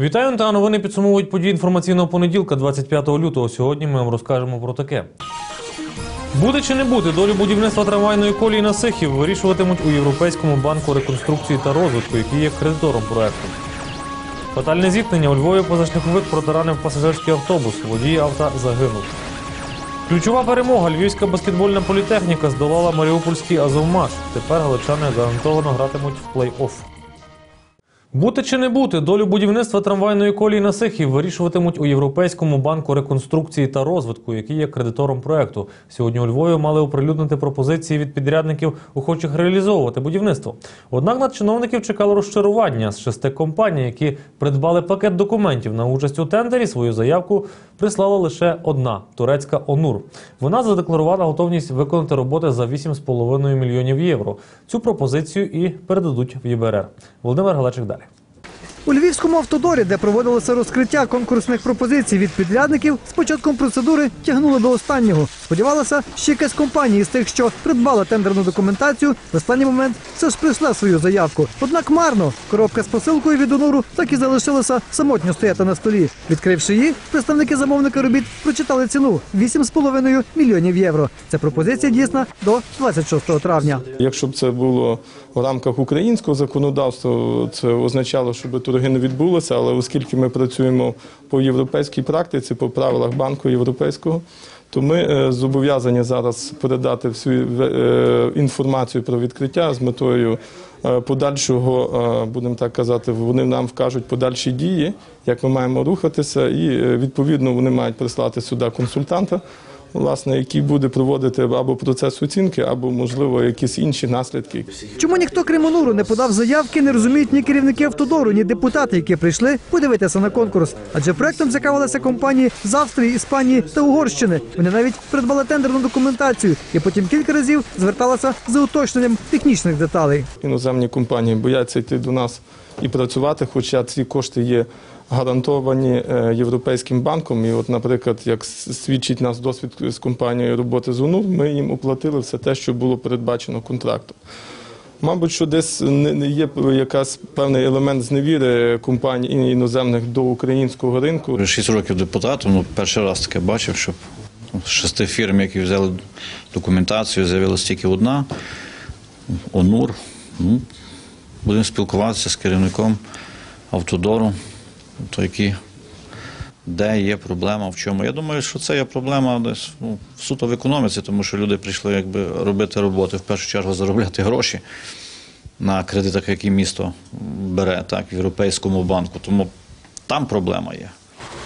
Вітаю та новини підсумовують події інформаційного понеділка, 25 лютого. Сьогодні ми вам розкажемо про таке. Буде чи не буде долю будівництва трамвайної колії на Сихів вирішуватимуть у Європейському банку реконструкції та розвитку, який є кредитором проекту. Фатальне зіткнення у Львові позашляховик протаранив пасажирський автобус. Водій авто загинув. Ключова перемога. Львівська баскетбольна політехніка здолала Маріупольський Азовмаш. Тепер галичани гарантовано гратимуть в плей-офф. Бути чи не бути, долю будівництва трамвайної колії на Сихів вирішуватимуть у Європейському банку реконструкції та розвитку, який є кредитором проекту. Сьогодні у Львові мали оприлюднити пропозиції від підрядників, охочих реалізовувати будівництво. Однак на чиновників чекало розчарування з шести компаній, які придбали пакет документів на участь у тендері. Свою заявку прислала лише одна турецька Онур. Вона задекларувала готовність виконати роботи за 8,5 мільйонів євро. Цю пропозицію і передадуть в ЄБРР. Володимир Галечик далі. У львівському автодорі, де проводилося розкриття конкурсних пропозицій від підрядників, з початком процедури тягнуло до останнього. Сподівалося, що якась компанія з тих, що придбала тендерну документацію, в останній момент все ж прийшла свою заявку. Однак марно коробка з посилкою від Онуру так і залишилася самотньо стояти на столі. Відкривши її, представники замовника робіт прочитали ціну 8,5 мільйонів євро. Ця пропозиція дійсна до 26 травня. Якщо б це було в рамках українського законодавства, це означало, щоб торги не відбулося. Але оскільки ми працюємо по європейській практиці, по правилах банку європейського, то ми е, зобов'язані зараз передати всю е, інформацію про відкриття з метою е, подальшого, будемо так казати, вони нам вкажуть подальші дії, як ми маємо рухатися, і відповідно вони мають прислати сюди консультанта власне, який буде проводити або процес оцінки, або можливо якісь інші наслідки. Чому ніхто крім Онуру не подав заявки, не розуміють ні керівники автодору, ні депутати, які прийшли подивитися на конкурс. Адже проектом цікавилися компанії з Австрії, Іспанії та Угорщини. Вони навіть придбали тендерну документацію і потім кілька разів зверталися за уточненням технічних деталей. Іноземні компанії бояться йти до нас і працювати, хоча ці кошти є гарантовані е, Європейським банком. І, от, наприклад, як свідчить нас досвід з компанією роботи з УНУР, ми їм оплатили все те, що було передбачено контрактом. Мабуть, що десь не є якась певний елемент зневіри компаній іноземних до українського ринку. Шість років депутатом, ну перший раз таке бачив, щоб з шести фірм, які взяли документацію, з'явилася тільки одна ОНУР. Ну, будемо спілкуватися з керівником автодору, то які, де є проблема, в чому. Я думаю, що це є проблема десь ну, суто в економіці, тому що люди прийшли якби робити роботи, в першу чергу заробляти гроші на кредитах, які місто бере так, в Європейському банку. Тому там проблема є.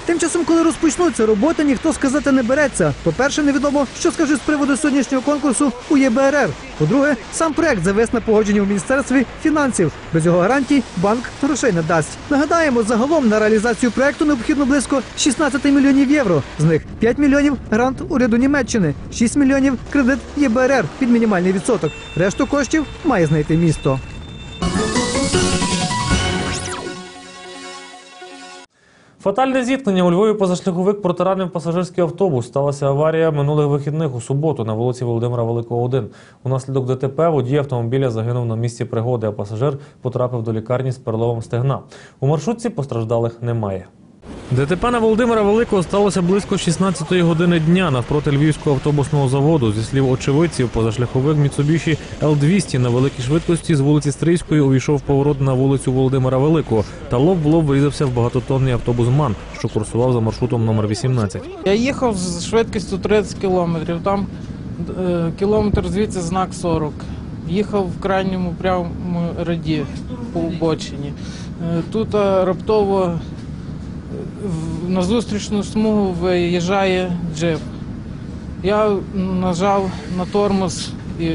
Тим часом, коли розпочнуться роботи, ніхто сказати не береться. По-перше, невідомо, що скажуть з приводу сьогоднішнього конкурсу у ЄБРР. По-друге, сам проект завис на погодженні у міністерстві фінансів. Без його гарантій банк грошей не дасть. Нагадаємо, загалом на реалізацію проекту необхідно близько 16 мільйонів євро. З них 5 мільйонів грант уряду Німеччини, 6 мільйонів кредит ЄБРР під мінімальний відсоток. Решту коштів має знайти місто. Фатальне зіткнення у Львові позашляховик протаранив пасажирський автобус. Сталася аварія минулих вихідних у суботу на вулиці Володимира Великого 1. Унаслідок ДТП водій автомобіля загинув на місці пригоди, а пасажир потрапив до лікарні з переломом стегна. У маршрутці постраждалих немає. ДТП на Володимира Великого сталося близько 16-ї години дня навпроти львівського автобусного заводу. Зі слів очевидців, позашляховик Mitsubishi L200 на великій швидкості з вулиці Стрийської увійшов поворот на вулицю Володимира Великого та лоб в лоб врізався в багатотонний автобус МАН, що курсував за маршрутом номер 18. Я їхав з швидкістю 30 кілометрів, там е, кілометр звідси знак 40. Їхав в крайньому прямому ряді по обочині. Е, Тут е, раптово на зустрічну смугу виїжджає джип. Я нажав на тормоз і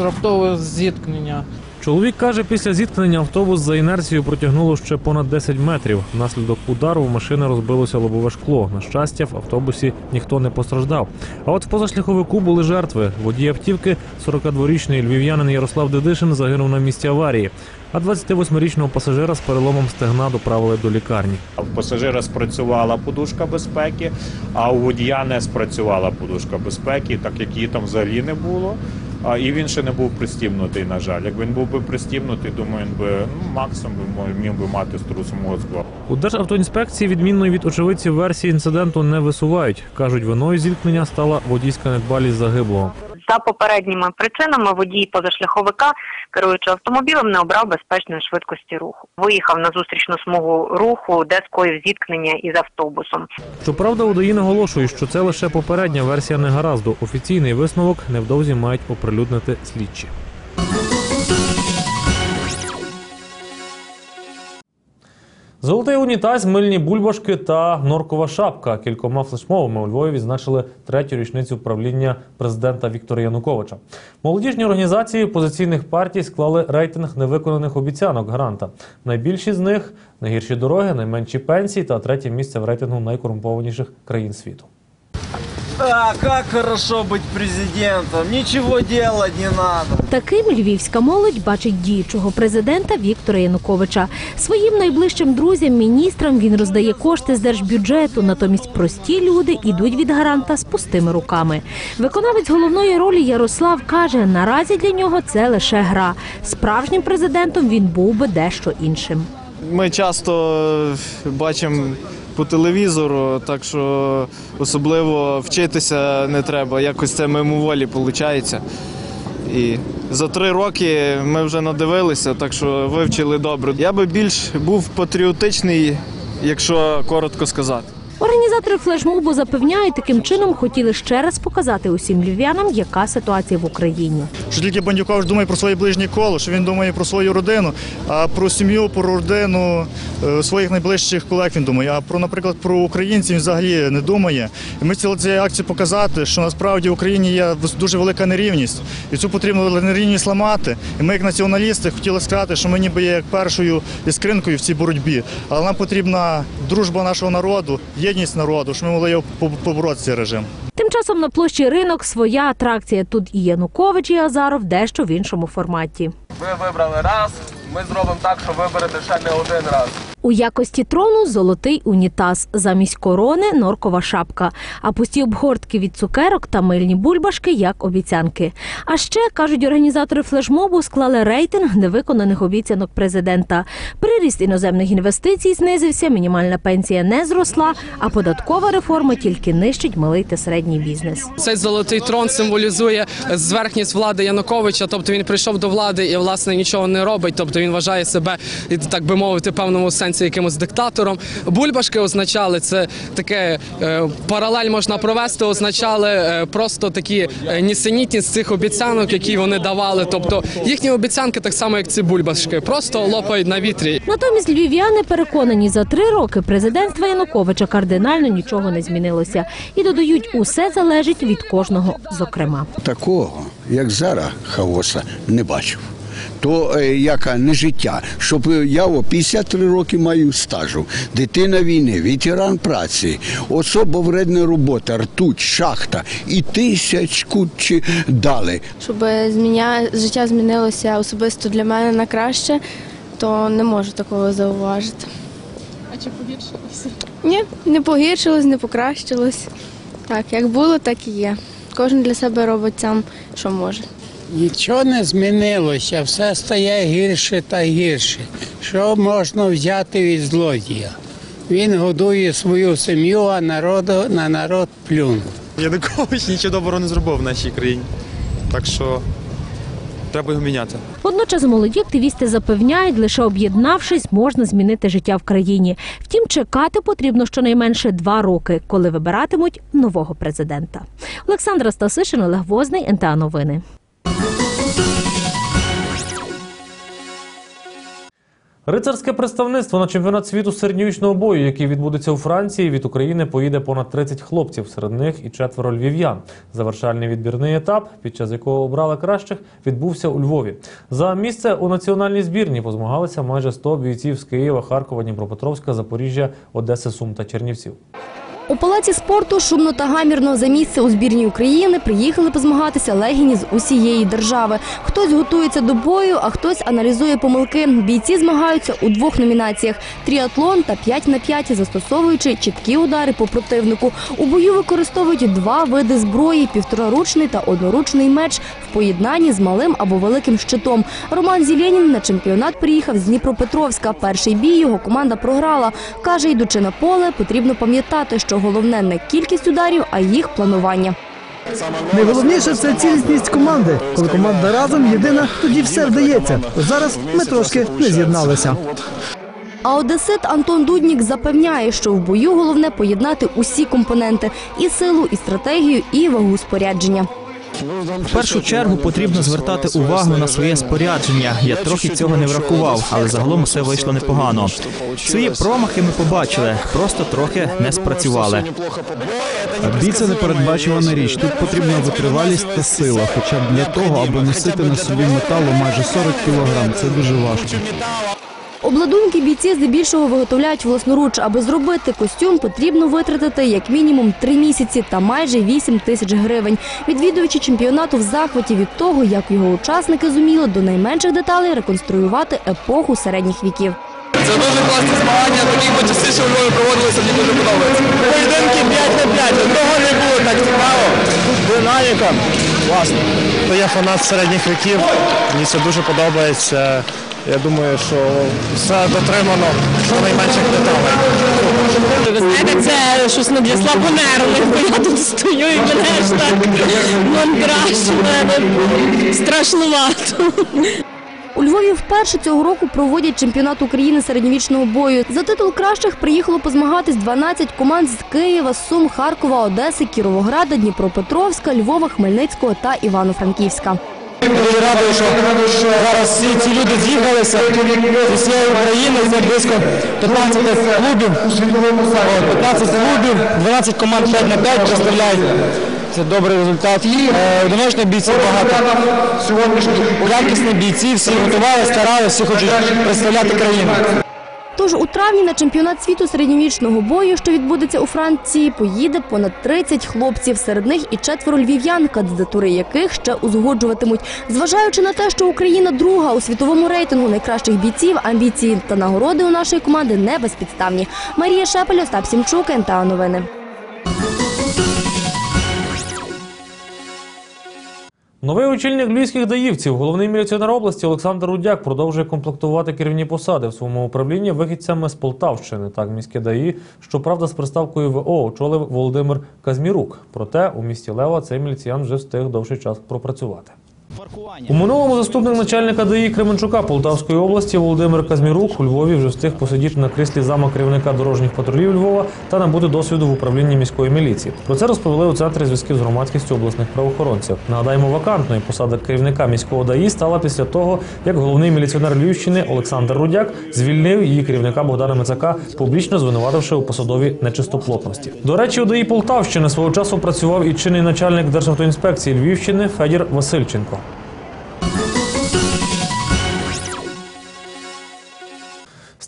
раптове зіткнення. Чоловік каже, після зіткнення автобус за інерцією протягнуло ще понад 10 метрів. Внаслідок удару в машини розбилося лобове шкло. На щастя, в автобусі ніхто не постраждав. А от в позашляховику були жертви. Водій автівки, 42-річний львів'янин Ярослав Дедишин, загинув на місці аварії. А 28-річного пасажира з переломом стегна доправили до лікарні. У пасажира спрацювала подушка безпеки, а у водія не спрацювала подушка безпеки, так як її там взагалі не було. А, і він ще не був пристібнутий, на жаль. як він був би пристібнутий, думаю, він би ну, максимум міг би мати струс мозку. У Державтоінспекції відмінної від очевидців версії інциденту не висувають. кажуть, виною зіткнення стала водійська недбалість загиблого. За попередніми причинами водій позашляховика, керуючи автомобілем, не обрав безпечної швидкості руху. Виїхав на зустрічну смугу руху, де скоїв зіткнення із автобусом. Щоправда, УДАІ наголошують, що це лише попередня версія негаразду. Офіційний висновок невдовзі мають оприлюднити слідчі. Золотий унітаз, мильні бульбашки та норкова шапка. Кількома флешмовами у Львові відзначили третю річницю правління президента Віктора Януковича. Молодіжні організації опозиційних партій склали рейтинг невиконаних обіцянок гранта. Найбільші з них найгірші дороги, найменші пенсії та третє місце в рейтингу найкорумпованіших країн світу. А, как хорошо быть президентом. Ничего делать не надо. Таким львівська молодь бачить діючого президента Віктора Януковича. Своїм найближчим друзям, міністрам він роздає кошти з держбюджету. Натомість прості люди ідуть від гаранта з пустими руками. Виконавець головної ролі Ярослав каже: наразі для нього це лише гра. Справжнім президентом він був би дещо іншим. Ми часто бачимо по телевізору, так що особливо вчитися не треба. Якось це мимоволі виходить. І за три роки ми вже надивилися, так що вивчили добре. Я би більш був патріотичний, якщо коротко сказати. Організатори флешмобу запевняють, таким чином хотіли ще раз показати усім львів'янам, яка ситуація в Україні. що тільки Бандюкович думає про своє ближнє коло, що він думає про свою родину, а про сім'ю, про родину е, своїх найближчих колег він думає. А про, наприклад, про українців він взагалі не думає. І ми хотіли цією акцією показати, що насправді в Україні є дуже велика нерівність, і цю потрібно нерівність ламати. І ми, як націоналісти, хотіли сказати, що ми ніби є як першою іскринкою в цій боротьбі. Але нам потрібна дружба нашого народу, єдність народу, щоб ми могли його по- побороти цей режим. Тим часом на площі ринок своя атракція. Тут і Янукович, і Азаров дещо в іншому форматі. Ви вибрали раз, ми зробимо так, що виберете ще не один раз. У якості трону золотий унітаз, замість корони норкова шапка, а пусті обгортки від цукерок та мильні бульбашки як обіцянки. А ще кажуть організатори флешмобу склали рейтинг невиконаних обіцянок президента. Приріст іноземних інвестицій знизився, мінімальна пенсія не зросла, а податкова реформа тільки нищить малий та середній бізнес. Цей золотий трон символізує зверхність влади Януковича. Тобто він прийшов до влади і власне нічого не робить. Тобто він вважає себе, так би мовити, певному сенсі якимось диктатором. Бульбашки означали це таке е, паралель можна провести. Означали е, просто такі е, нісенітність цих обіцянок, які вони давали. Тобто їхні обіцянки, так само як ці бульбашки, просто лопають на вітрі. Натомість львів'яни переконані, за три роки президентства Януковича кардинально нічого не змінилося і додають, усе залежить від кожного зокрема. Такого, як зараз, хаоса не бачив. То е, яка не життя, щоб е, я о 53 роки маю стажу, дитина війни, ветеран праці, особа вредна робота, ртуть, шахта і тисячку чи дали. щоб зміня... життя змінилося особисто для мене на краще, то не можу такого зауважити. А чи погіршилося? Ні, не погіршилось, не покращилось. Так, як було, так і є. Кожен для себе робить сам, що може. Нічого не змінилося, все стає гірше та гірше. Що можна взяти від злодія? Він годує свою сім'ю, а народу на народ плюнув. Янукович нічого доброго не зробив в нашій країні. Так що треба його міняти. Водночас молоді активісти запевняють, лише об'єднавшись, можна змінити життя в країні. Втім, чекати потрібно щонайменше два роки, коли вибиратимуть нового президента. Олександра Стасишин, Олег Возний, НТА Новини. Рицарське представництво на чемпіонат світу середньовічного бою, який відбудеться у Франції, від України поїде понад 30 хлопців. Серед них і четверо львів'ян. Завершальний відбірний етап, під час якого обрали кращих, відбувся у Львові. За місце у національній збірні позмагалися майже 100 бійців з Києва, Харкова, Дніпропетровська, Запоріжжя, Одеси, Сум та Чернівців. У палаці спорту шумно та гамірно за місце у збірній України приїхали позмагатися легіні з усієї держави. Хтось готується до бою, а хтось аналізує помилки. Бійці змагаються у двох номінаціях: тріатлон та 5 на 5, застосовуючи чіткі удари по противнику. У бою використовують два види зброї: півтораручний та одноручний меч в поєднанні з малим або великим щитом. Роман Зіленін на чемпіонат приїхав з Дніпропетровська. Перший бій його команда програла. Каже, йдучи на поле, потрібно пам'ятати, що головне не кількість ударів, а їх планування. Найголовніше це цілісність команди. Коли команда разом єдина, тоді все вдається. Зараз ми трошки не з'єдналися. А одесит Антон Дуднік запевняє, що в бою головне поєднати усі компоненти і силу, і стратегію, і вагу спорядження. В першу чергу потрібно звертати увагу на своє спорядження. Я трохи цього не врахував, але загалом все вийшло непогано. Свої промахи ми побачили, просто трохи не спрацювали. Бій це непередбачувана річ. Тут потрібна витривалість та сила, хоча б для того, аби носити на собі металу майже 40 кілограм. Це дуже важко. Обладунки бійці здебільшого виготовляють власноруч. Аби зробити костюм, потрібно витратити як мінімум три місяці та майже 8 тисяч гривень. Відвідувачі чемпіонату в захваті від того, як його учасники зуміли до найменших деталей реконструювати епоху середніх віків. Це дуже класні змагання, такі би частіше у Львові проводилися, мені дуже подобається. Поєдинки 5 на 5, одного не було так цікаво. Динаміка. Класно. Я фанат середніх віків, мені це дуже подобається. Я думаю, що все дотримано до найменших деталей. Ви знаєте, це щось не для слабонервних, бо я тут стою і мене ж так мандраж, мене страшнувато. У Львові вперше цього року проводять чемпіонат України середньовічного бою. За титул кращих приїхало позмагатись 12 команд з Києва, Сум, Харкова, Одеси, Кіровограда, Дніпропетровська, Львова, Хмельницького та Івано-Франківська. Дуже радий, що зараз всі ці люди з'їхалися всієї України. Це близько 15 клубів. 15 клубів, 12 команд 5 на 5 представляють. Це добрий результат. Е, Одиночних бійців багато. Якісні бійці, всі готували, старалися, всі хочуть представляти країну. Тож у травні на чемпіонат світу середньовічного бою, що відбудеться у Франції, поїде понад 30 хлопців. Серед них і четверо львів'ян, кандидатури яких ще узгоджуватимуть. Зважаючи на те, що Україна друга у світовому рейтингу найкращих бійців, амбіції та нагороди у нашої команди не безпідставні. Марія Шепель, Остап Сімчук, НТА Новини. Новий очільник львівських даївців, головний міліціонер області Олександр Рудяк продовжує комплектувати керівні посади в своєму управлінні вихідцями з Полтавщини. Так, міське даї, щоправда, з приставкою ВО очолив Володимир Казмірук. Проте у місті Лева цей міліціян вже встиг довший час пропрацювати. У минулому заступник начальника ДАІ Кременчука Полтавської області Володимир Казмірук у Львові вже встиг посидіти на кріслі зама керівника дорожніх патрулів Львова та набути досвіду в управлінні міської міліції. Про це розповіли у центрі зв'язків з громадськістю обласних правоохоронців. Нагадаємо, вакантною посада керівника міського ДАІ стала після того, як головний міліціонер Львівщини Олександр Рудяк звільнив її керівника Богдана Мицака, публічно звинувативши у посадовій нечистоплотності. До речі, у ДАІ Полтавщини свого часу працював і чинний начальник Державтоінспекції Львівщини Федір Васильченко.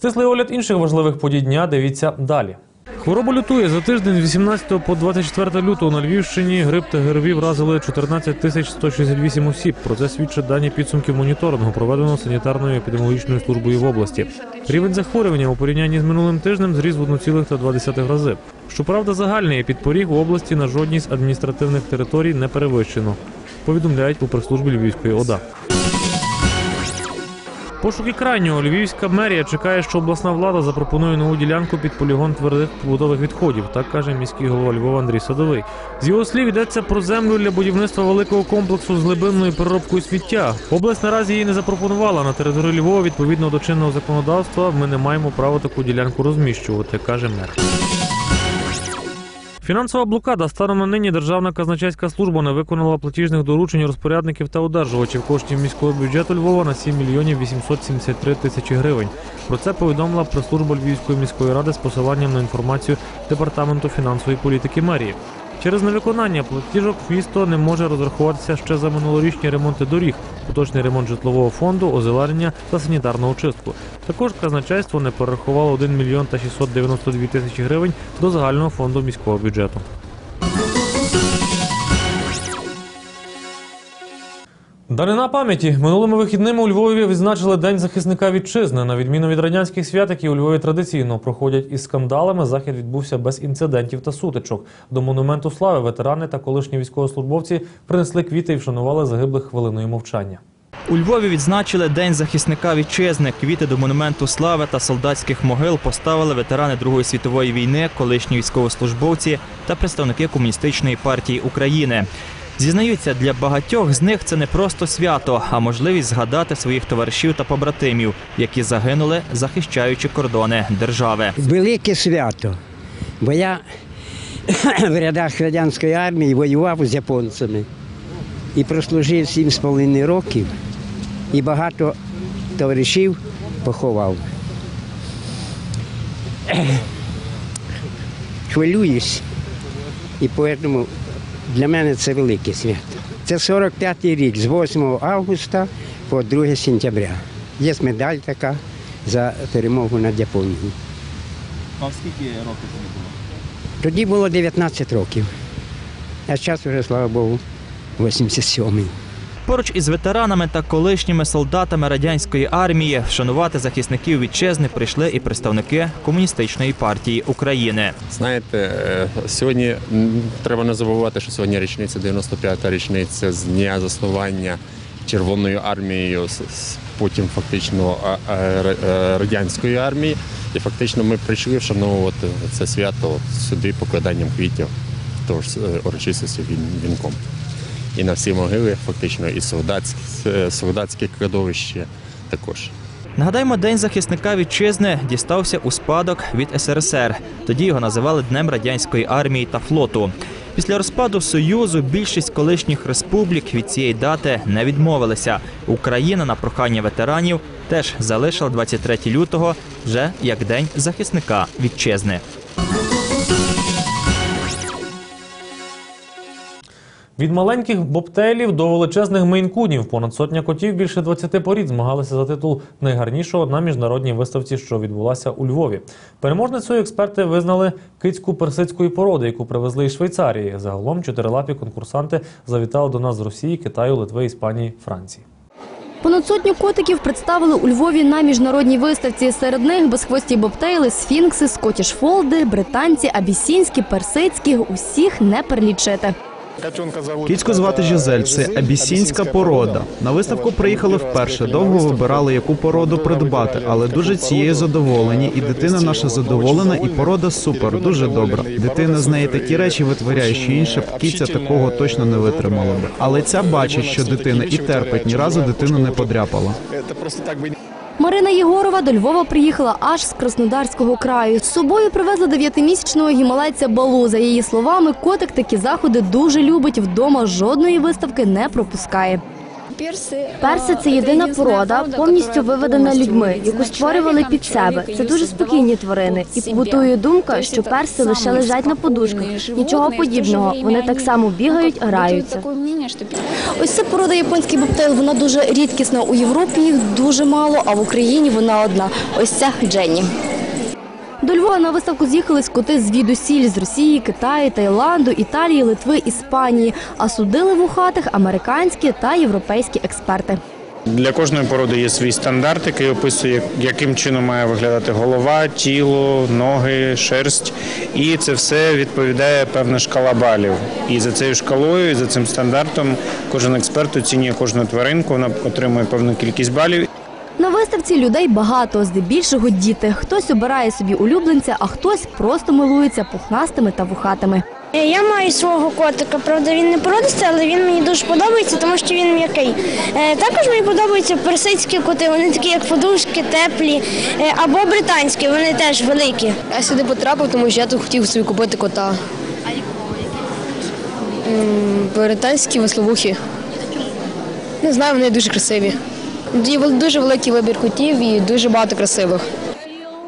Стислий огляд інших важливих подій дня дивіться далі. Хвороба лютує за тиждень з 18 по 24 лютого на Львівщині грип та ГРВІ вразили 14 тисяч 168 осіб. Про це свідчать дані підсумків моніторингу, проведеного санітарною епідеміологічною службою в області. Рівень захворювання у порівнянні з минулим тижнем зріс в 1,2 рази. Щоправда, загальний підпоріг у області на жодній з адміністративних територій не перевищено. Повідомляють у прес-службі Львівської ОДА. Пошуки крайнього львівська мерія чекає, що обласна влада запропонує нову ділянку під полігон твердих побутових відходів. Так каже міський голова Львова Андрій Садовий. З його слів йдеться про землю для будівництва великого комплексу з глибинною переробкою сміття. Область наразі її не запропонувала на території Львова. Відповідно до чинного законодавства, ми не маємо права таку ділянку розміщувати, каже мер. Фінансова блокада станом на нині Державна казначейська служба не виконала платіжних доручень розпорядників та одержувачів коштів міського бюджету Львова на 7 мільйонів 873 тисячі гривень. Про це повідомила прес-служба Львівської міської ради з посиланням на інформацію департаменту фінансової політики мерії. Через невиконання платіжок місто не може розрахуватися ще за минулорічні ремонти доріг, поточний ремонт житлового фонду, озеленення та санітарну очистку. Також казначейство не перерахувало 1 мільйон та 692 тисячі гривень до загального фонду міського бюджету. Данина пам'яті минулими вихідними у Львові відзначили День захисника вітчизни. На відміну від радянських свят, які у Львові традиційно проходять із скандалами, захід відбувся без інцидентів та сутичок. До монументу слави ветерани та колишні військовослужбовці принесли квіти і вшанували загиблих хвилиною мовчання. У Львові відзначили День захисника вітчизни. Квіти до монументу слави та солдатських могил поставили ветерани Другої світової війни, колишні військовослужбовці та представники комуністичної партії України. Зізнаються, для багатьох з них це не просто свято, а можливість згадати своїх товаришів та побратимів, які загинули, захищаючи кордони держави. Велике свято. Бо я в рядах радянської армії воював з японцями і прослужив сім з половиною років і багато товаришів поховав. Хвилююсь, і тому для мене це велике свято. Це 45-й рік з 8 августа по 2 сентября. Є медаль така за перемогу над Японією. А скільки років це було? Тоді було 19 років, а зараз вже, слава Богу, 87-й. Поруч із ветеранами та колишніми солдатами радянської армії вшанувати захисників вітчизни прийшли і представники комуністичної партії України. Знаєте, е, сьогодні треба не забувати, що сьогодні річниця 95-та річниця з дня заснування Червоною армією, потім фактично е, радянської армії. І фактично ми прийшли вшановувати це свято сюди покладанням квітів, тож е, урочистості вінком. І на всі могили, фактично, і солдатські, е, солдатське кладовище також. Нагадаємо, День захисника вітчизни дістався у спадок від СРСР. Тоді його називали Днем радянської армії та флоту. Після розпаду Союзу більшість колишніх республік від цієї дати не відмовилися. Україна на прохання ветеранів теж залишила 23 лютого вже як День захисника вітчизни. Від маленьких бобтейлів до величезних мейнкунів понад сотня котів більше 20 порід змагалися за титул найгарнішого на міжнародній виставці, що відбулася у Львові. Переможницею експерти визнали кицьку персидської породи, яку привезли із Швейцарії. Загалом чотирилапі конкурсанти завітали до нас з Росії, Китаю, Литви, Іспанії, Франції. Понад сотню котиків представили у Львові на міжнародній виставці. Серед них безхвості бобтейли, сфінкси, скотіш фолди, британці, абісінські, персидські. Усіх не перелічити. Кіцьку звати Жизель, це абісінська порода. На виставку приїхали вперше. Довго вибирали, яку породу придбати, але дуже цією задоволені. І дитина наша задоволена, і порода супер, дуже добра. Дитина з неї такі речі витворяє, що інша б кіця такого точно не витримала би. Але ця бачить, що дитина і терпить, ні разу дитину не подряпала. Марина Єгорова до Львова приїхала аж з Краснодарського краю. З собою привезла дев'ятимісячного гімалайця Балу. За її словами, котик такі заходи дуже любить. Вдома жодної виставки не пропускає. Перси це єдина порода, повністю виведена людьми, яку створювали під себе. Це дуже спокійні тварини. І побутує думка, що перси лише лежать на подушках. Нічого подібного. Вони так само бігають, граються. Ось ця порода японський бобтейл, вона дуже рідкісна. У Європі їх дуже мало, а в Україні вона одна. Ось ця Дженні. До Львова на виставку з'їхались коти звідусіль з Росії, Китаю, Таїланду, Італії, Литви, Іспанії. А судили вухатих американські та європейські експерти. Для кожної породи є свій стандарт, який описує, яким чином має виглядати голова, тіло, ноги, шерсть. І це все відповідає певна шкала балів. І за цією шкалою, і за цим стандартом, кожен експерт оцінює кожну тваринку, вона отримує певну кількість балів. Виставці людей багато, здебільшого діти. Хтось обирає собі улюбленця, а хтось просто милується пухнастими та вухатими. Е, Я маю свого котика, правда, він не породистий, але він мені дуже подобається, тому що він м'який. Е, Також мені подобаються персидські коти, вони такі, як подушки, теплі, Е, або британські, вони теж великі. Я сюди потрапив, тому що я тут хотів собі купити кота. А Британські весловухи. Не знаю, вони дуже красиві. Є дуже великий вибір котів і дуже багато красивих.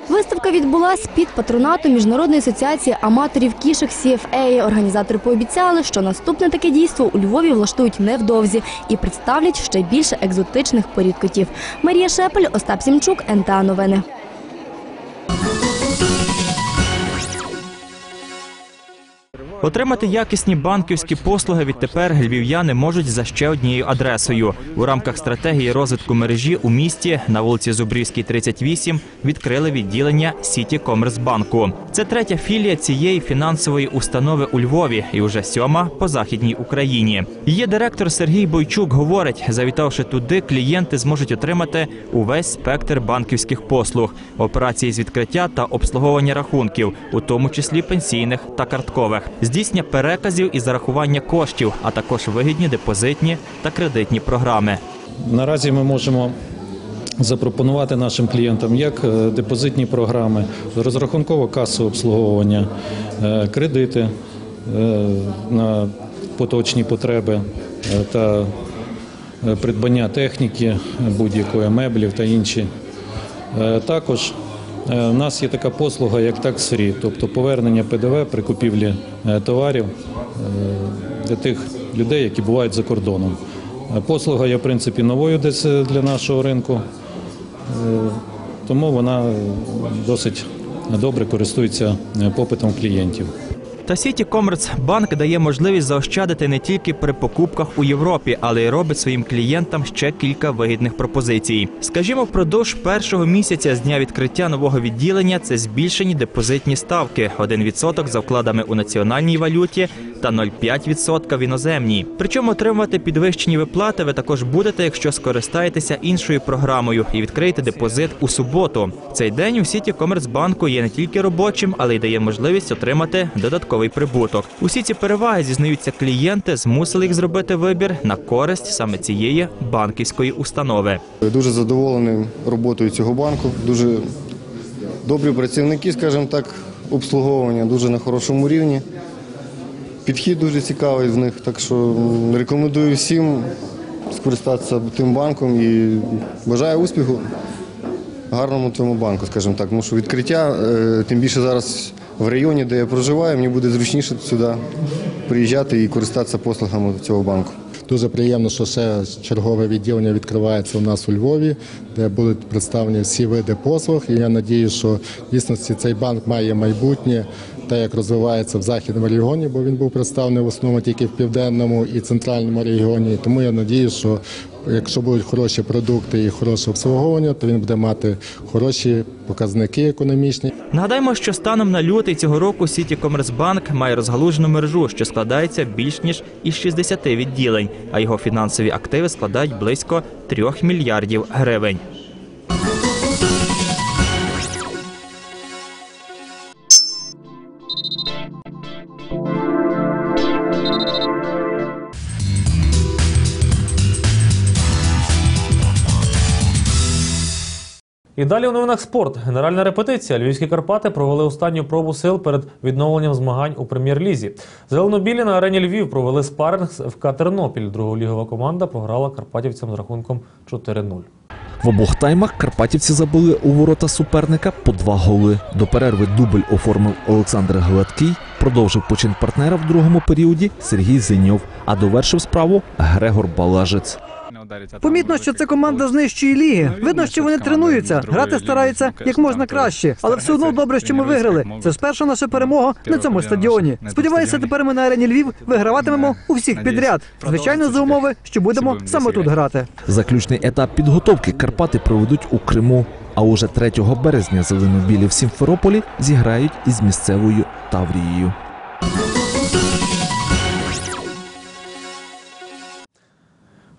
Виставка відбулась під патронатом Міжнародної асоціації аматорів кішок CFA. Організатори пообіцяли, що наступне таке дійство у Львові влаштують невдовзі і представлять ще більше екзотичних порід котів. Марія Шепель, Остап Сімчук, НТА Новини. Отримати якісні банківські послуги відтепер львів'яни можуть за ще однією адресою. У рамках стратегії розвитку мережі у місті на вулиці Зубрівській, 38 відкрили відділення Сіті Комерсбанку. Це третя філія цієї фінансової установи у Львові і вже сьома по західній Україні. Її директор Сергій Бойчук говорить, завітавши туди, клієнти зможуть отримати увесь спектр банківських послуг, операції з відкриття та обслуговування рахунків, у тому числі пенсійних та карткових, здійснення переказів і зарахування коштів, а також вигідні депозитні та кредитні програми. Наразі ми можемо запропонувати нашим клієнтам як е, депозитні програми, розрахунково касове обслуговування, е, кредити е, на поточні потреби та придбання техніки будь-якої меблів та інші. Також у нас є така послуга, як таксфрі, тобто повернення ПДВ при купівлі е, товарів е, для тих людей, які бувають за кордоном. Е, Послуга є в принципі новою десь е, для нашого ринку, е, тому вона е, досить добре користується е, попитом клієнтів. Та Сіті Банк дає можливість заощадити не тільки при покупках у Європі, але й робить своїм клієнтам ще кілька вигідних пропозицій. Скажімо, впродовж першого місяця з дня відкриття нового відділення це збільшені депозитні ставки: 1% за вкладами у національній валюті та 0,5% в іноземній. Причому отримувати підвищені виплати ви також будете, якщо скористаєтеся іншою програмою і відкриєте депозит у суботу. Цей день у сіті Комерцбанку є не тільки робочим, але й дає можливість отримати додатковий прибуток. Усі ці переваги зізнаються клієнти, змусили їх зробити вибір на користь саме цієї банківської установи. Дуже задоволений роботою цього банку. Дуже добрі працівники, скажімо так, обслуговування дуже на хорошому рівні. Підхід дуже цікавий з них, так що рекомендую всім скористатися тим банком і бажаю успіху гарному цьому банку, скажімо так. Тому що відкриття, е, тим більше зараз в районі, де я проживаю, мені буде зручніше сюди приїжджати і користатися послугами цього банку. Дуже приємно, що ще чергове відділення відкривається у нас у Львові, де будуть представлені всі види послуг. І я надію, що в дійсності цей банк має майбутнє, те, як розвивається в західному регіоні, бо він був представлений в основному тільки в південному і центральному регіоні. Тому я надію, що якщо будуть хороші продукти і хороше обслуговування, то він буде мати хороші показники економічні. Нагадаємо, що станом на лютий цього року Сіті Комерцбанк має розгалужену мережу, що складається більш ніж із 60 відділень, а його фінансові активи складають близько 3 мільярдів гривень. І далі у новинах спорт. Генеральна репетиція. Львівські Карпати провели останню пробу сил перед відновленням змагань у прем'єр-лізі. Зеленобілі на арені Львів провели спаринг з ФК Тернопіль. Друголігова команда програла карпатівцям з рахунком 4-0. В обох таймах карпатівці забили у ворота суперника по два голи. До перерви дубль оформив Олександр Гладкий, продовжив почин партнера в другому періоді Сергій Зиньов, а довершив справу Грегор Балажець. Помітно, що це команда з нижчої ліги. Видно, що вони тренуються, грати стараються як можна краще, але все одно добре, що ми виграли. Це ж перша наша перемога на цьому стадіоні. Сподіваюся, тепер ми на арені Львів виграватимемо у всіх підряд. Звичайно, за умови, що будемо саме тут грати. Заключний етап підготовки Карпати проведуть у Криму. А уже 3 березня зелено-білі в Сімферополі зіграють із місцевою Таврією.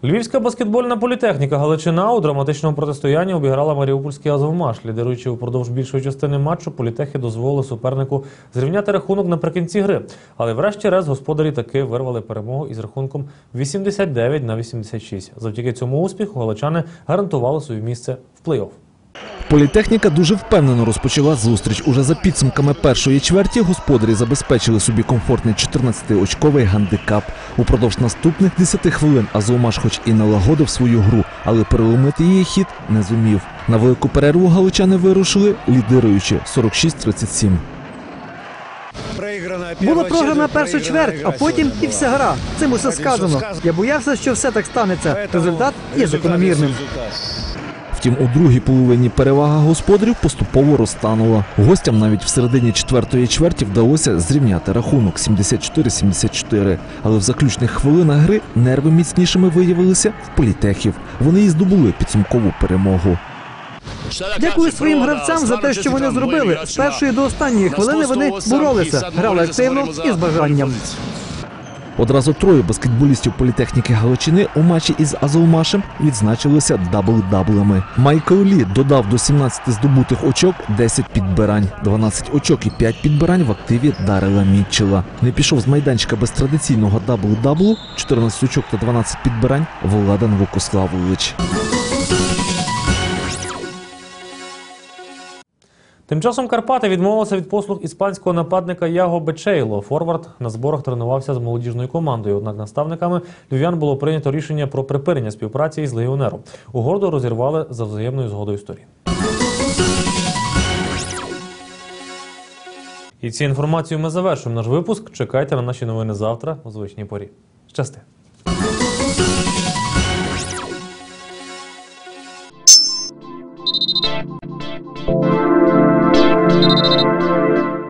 Львівська баскетбольна політехніка Галичина у драматичному протистоянні обіграла Маріупольський Азовмаш. Лідеруючи упродовж більшої частини матчу, політехи дозволили супернику зрівняти рахунок наприкінці гри. Але врешті-решт господарі таки вирвали перемогу із рахунком 89 на 86. Завдяки цьому успіху галичани гарантували своє місце в плей-офф. Політехніка дуже впевнено розпочала зустріч. Уже за підсумками першої чверті господарі забезпечили собі комфортний 14-очковий гандикап. Упродовж наступних 10 хвилин Азовмаш хоч і налагодив свою гру, але переломити її хід не зумів. На велику перерву галичани вирушили, лідируючи 46-37. Була програна перша чверть, а потім і вся гра. Цим усе сказано. Я боявся, що все так станеться. Результат є закономірним. Втім, у другій половині перевага господарів поступово розтанула. Гостям навіть в середині четвертої чверті вдалося зрівняти рахунок 74-74. Але в заключних хвилинах гри нерви міцнішими виявилися в політехів. Вони і здобули підсумкову перемогу. Дякую своїм гравцям за те, що вони зробили. З першої до останньої хвилини вони боролися, грали активно і з бажанням. Одразу троє баскетболістів політехніки Галичини у матчі із Азовмашем відзначилися дабл-даблами. Майкл Лі додав до 17 здобутих очок 10 підбирань, 12 очок і 5 підбирань в активі Дарила Мітчела. Не пішов з майданчика без традиційного дабл-даблу, 14 очок та 12 підбирань Володан Вокославович. Тим часом Карпати відмовилися від послуг іспанського нападника Яго Бечейло. Форвард на зборах тренувався з молодіжною командою. Однак наставниками львів'ян було прийнято рішення про припинення співпраці із легіонером. Угоду розірвали за взаємною згодою сторін. І цією інформацією ми завершуємо наш випуск. Чекайте на наші новини завтра у звичній порі. Щасти!